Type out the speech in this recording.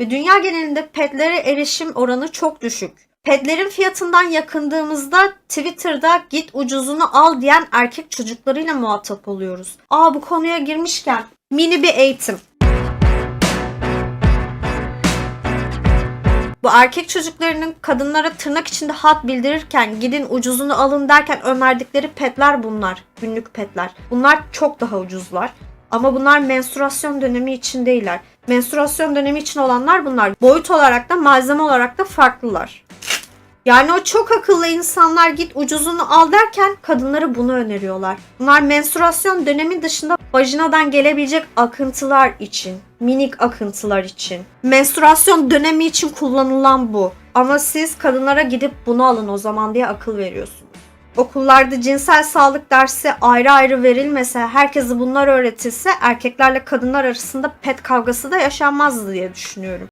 ve dünya genelinde pedlere erişim oranı çok düşük. Pedlerin fiyatından yakındığımızda Twitter'da git ucuzunu al diyen erkek çocuklarıyla muhatap oluyoruz. Aa bu konuya girmişken mini bir eğitim. Bu erkek çocuklarının kadınlara tırnak içinde hat bildirirken gidin ucuzunu alın derken ömerdikleri petler bunlar. Günlük petler. Bunlar çok daha ucuzlar. Ama bunlar menstruasyon dönemi için değiller. Menstruasyon dönemi için olanlar bunlar. Boyut olarak da malzeme olarak da farklılar. Yani o çok akıllı insanlar git ucuzunu al derken kadınlara bunu öneriyorlar. Bunlar menstruasyon dönemi dışında vajinadan gelebilecek akıntılar için, minik akıntılar için. Menstruasyon dönemi için kullanılan bu. Ama siz kadınlara gidip bunu alın o zaman diye akıl veriyorsunuz. Okullarda cinsel sağlık dersi ayrı ayrı verilmese, herkese bunlar öğretilse erkeklerle kadınlar arasında pet kavgası da yaşanmazdı diye düşünüyorum.